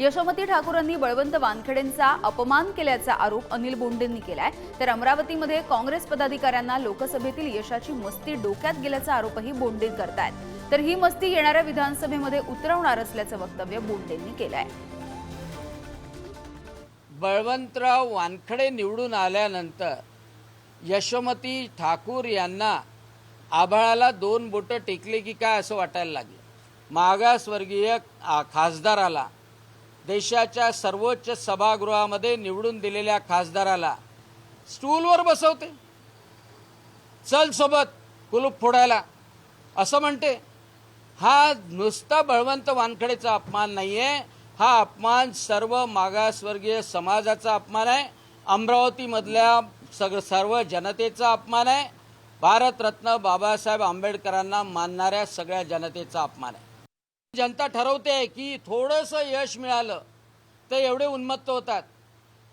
यशोमती ठाकूरांनी बळवंत वानखेडेंचा अपमान केल्याचा आरोप अनिल बोंडेंनी केलाय. तर अमरावतीमध्ये काँग्रेस पदाधिकाऱ्यांना लोकसभेतील यशाची मस्ती डोक्यात गेल्याचा आरोपही बोंडे करतायत. तर ही मस्ती येणाऱ्या विधानसभेमध्ये उतरवणार असल्याचं वक्तव्य बोंडेंनी केलंय. बळवंतराव वानखडे निवडून आल्यानंतर यशोमती ठाकूर यांना आभाळाला दोन बोटं टेकले की काय असं वाटायला लागलं. मागासवर्गीय खासदाराला देशाच्या सर्वोच्च सभागृहामध्ये निवडून दिलेल्या खासदाराला स्टूलवर बसवते. चल सोबत कुलूप फोडायला. असं म्हणते हा नुसता बळवंत वानखडेचा अपमान नाही आहे हा अपमान सर्व मागासवर्गीय समाजाचा अपमान आहे. अमरावतीमधल्या सग सर्व जनतेचा अपमान आहे. भारतरत्न बाबासाहेब आंबेडकरांना मानणाऱ्या सगळ्या जनतेचा अपमान आहे. जनता ठरवते की थोडंसं यश मिळालं तर एवढे उन्मत्त होतात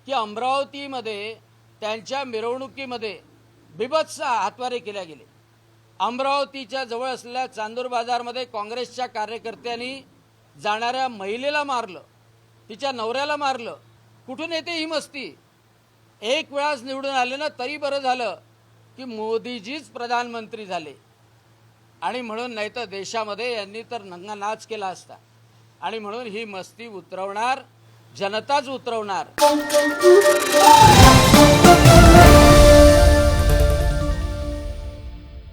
की अमरावतीमध्ये त्यांच्या मिरवणुकीमध्ये बिभत्स हातवारे केल्या गेले. अमरावतीच्या जवळ असलेल्या चांदूर बाजारमध्ये काँग्रेसच्या कार्यकर्त्यांनी जाणाऱ्या महिलेला मारलं तिच्या नवऱ्याला मारलं. कुठून येते ही मस्ती? एक वेळाच निवडून आले ना तरी बरं झालं की मोदीजीच प्रधानमंत्री झाले. आणि म्हणून नाही तर देशामध्ये यांनी तर नंगा नाच केला असता. आणि म्हणून ही मस्ती उतरवणार जनताच उतरवणार.